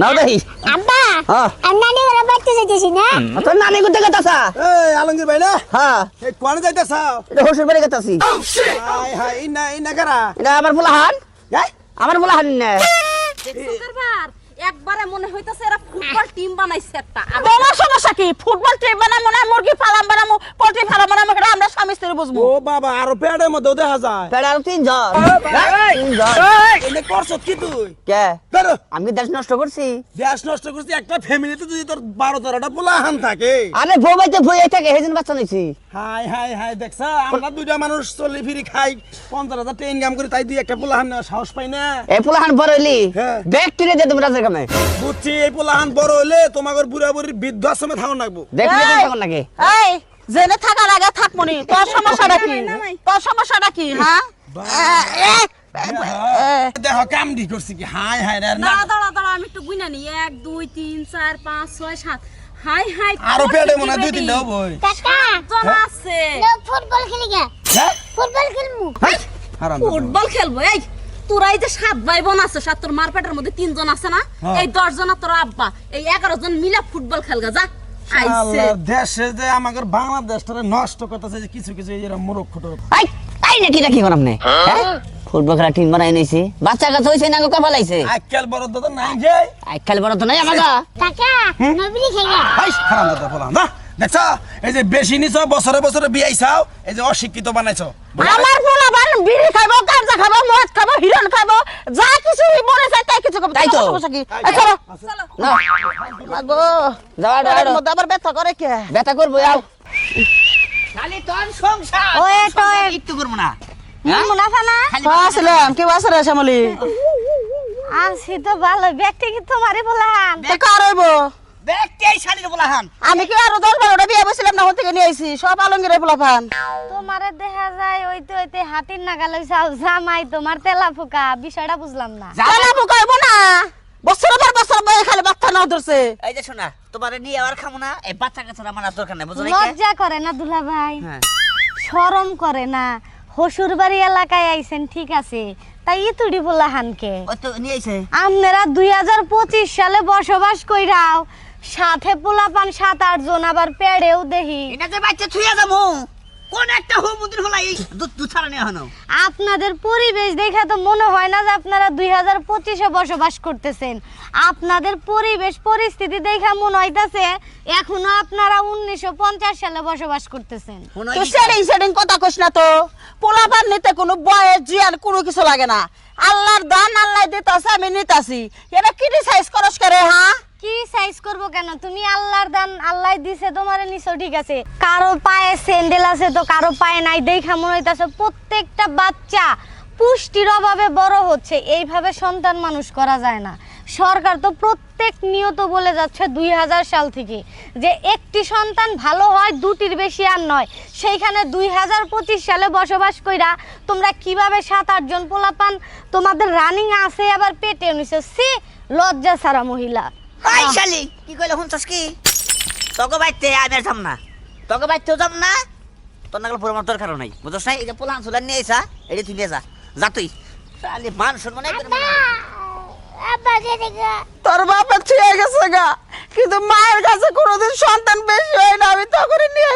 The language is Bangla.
নাও দেখি আব্বা হ্যাঁ নানি ঘরে বাড়তে যাইতেছি না? তোর নানি কোথায় গেতাছা? এই আলমগীর ভাই না? হ্যাঁ এই কোয়ানে যাইতেছ? এটা হসুর বাড়ি গেতাছি। হাই হাই ইনা ইনা কারা? এটা আমার আমার না। একবারে মনে হইতাছে এরা ফুটবল টিম বানাইছে একটা। তোমার সমস্যা কি? ফুটবল ট্রেন বানাবো না মুরগি ফার্ম বানাবো পোল্ট্রি ফার্ম বানাবো আমরা স্ত্রী বুঝব ও বাবা আরও পেটের মধ্যেও দেখা যায়। পেড়ে আর তিনজন। তিনজন। এনে করছ কি তুই? কে? আমি দেশ নষ্ট করছি? দেশ নষ্ট করছিস একটা ফ্যামিলিতে যদি তোর বারো তেরোটা পোলাহান থাকে। আরে বউ বাইতে বই থাকে হেদিন বাচ্চা নিছি। হাই হাই হাই দেখছ আমরা দুইটা মানুষ চলি ফিরি খাই। পঞ্চাশ হাজার ট্রেন কাম করি তাই দুই একটা পোলাহান সাহস পাই না। এই পোলাহান বড় হইলি? হ্যাঁ। ব্যাগ তুলে দে তুমি রাজার কামে। বুঝছি এই পোলাহান বড় হইলে তোমাদের বুড়া বুড়ির বৃদ্ধ আশ্রমে থাকুন লাগবো। দেখলি! তখন এই জেনে থাকার আগে থাকমনি তোর সমস্যাটা কি? তোর সমস্যাটা কি হ্যাঁ? দেখো কামডি করছি কি? হাই হাই রে না। দাঁড়া দাঁড়া দাঁড়া আমি একটু গুইনা নি। এক দুই তিন চার পাঁচ ছয় সাত। হাই হাই আরও পেটে মনে দুই তিনটা হবই। কাকা জন আছে। ফুটবল খেলি গে। হ্যাঁ? ফুটবল খেলমু। ফুটবল খেলব এই তোরা এই যে সাত ভাই বোন আছে সাত তোর মারপেটের মধ্যে তিনজন আছে না? হ্যাঁ। এই দশ জন তোর আব্বা এই এগারো জন মিলে ফুটবল খেলগা যা। দেশে যে আমাদের বাংলাদেশটারে নষ্ট করতেছে যে কিছু কিছু এই এরকম মূর্খ আই তাই নাকি রাখি করাম হ্যাঁ? ফুটবল খেলা টিম বানাই নিছি বাচ্চা কাছে হইছে না গো কপালাইছে আজকাল বড় দাদা নাই যে। আই বড় তো নাই আমাগা। কাকা নবীলি খেগে হাই হারাম দাদা বললাম না দেখছ এই যে বেশি নিছ বছরে বছরে বিয়াইছাও এই যে অশিক্ষিত বানাইছো। আমার বিড়ি খাব গাঁজা খাব মদ খাব হিরণ খাব যা তাই তাই তো। কি? এই চলো। না। মাগো যাওয়া মধ্যে আবার ব্যথা করে কে? ব্যথা করব আও খালি তোর সংসার। ওই তো একটু করব না। মুনাফা না আসলাম কি আছে রে শ্যামলি? আছি তো ভালো ব্যক্তি কি তোমারই বললাম তো কার হইব? দেখতে এই শালির বলাহান। আমি কি আরও দশ বারোটা বিয়ে বসছিলাম থেকে নিয়ে আইছি সব আলঙ্গিরে পোলাপান তোমারে দেখা যায় ওইতে ওইতে হাতির নাগাল জামাই তোমার তেলা ফুকা বিষয়টা বুঝলাম না। জানা হইব না। বছর পর বছর বয়ে খালি বাচ্চা না ধরছে। এই যে শোনা তোমার নিয়ে আবার খামো না এই বাচ্চা কাছে আমার আর দরকার নাই বুঝো লজ্জা করে না দুলা ভাই হ্যাঁ। শরম করে না। হসুর বাড়ি এলাকায় আইছেন ঠিক আছে। তাই ইতুড়ি বললা হানকে। ওই তো নিয়ে আইছে। আপনারা দুই হাজার পঁচিশ সালে বসবাস কইরাও সাথে পোলাপান সাত আট জন আবার পেড়েও দেহি। এটা যে বাচ্চা ছুঁয়ে যাব। কোন একটা হোম মন্দির হলাই এই দুধ দুধ ছাড়া নেওয়া আপনাদের পরিবেশ দেখে তো মনে হয় না যে আপনারা দুই হাজার পঁচিশে বসবাস করতেছেন। আপনাদের পরিবেশ পরিস্থিতি দেখে মনে হইতাছে এখনও আপনারা উনিশশো পঞ্চাশ সালে বসবাস করতেছেন। তো সেটিং সেটিং কথা কইস না তো পোলাপান নিতে কোনো বয়স জিয়ান কোনো কিছু লাগে না। আল্লাহর দান আল্লাহ দিতাছে আমি নিতাছি। এটা ক্রিটিসাইজ করস করে হ্যাঁ? কি সাইজ করব কেন? তুমি আল্লাহর দান, আল্লাহ দিছে তোমারে নিছো, ঠিক আছে? কারও পায়ে স্যান্ডেল আছে তো কারও পায়ে নাই, দেখা মনে হইতাছে প্রত্যেকটা বাচ্চা পুষ্টির অভাবে বড় হচ্ছে। এইভাবে সন্তান মানুষ করা যায় না। সরকার তো প্রত্যেক নিয়ত বলে যাচ্ছে দুই হাজার সাল থেকে যে একটি সন্তান ভালো হয়, দুটির বেশি আর নয়। সেইখানে দুই হাজার পঁচিশ সালে বসবাস কইরা তোমরা কীভাবে সাত আটজন পোলাপান? তোমাদের রানিং আছে, আবার পেটে নিছো সে লজ্জা ছাড়া মহিলা। এই শালি কি কইলে শুনছস কি? তোকে বাইতে আমি আর যাম না। তোকে বাইতেও যাম না তোর নাগল পুরো আমার দরকারও নাই বুঝছ নাই? এই যে পোলান সুলান নিয়ে আইসা এটি তুই নিয়ে যা যা তুই। শালি মান সম্মান তোর বাপে ছুঁয়ে গেছে গা কিন্তু মায়ের কাছে কোনোদিন সন্তান বেশি হয় না আমি তখনই নিয়ে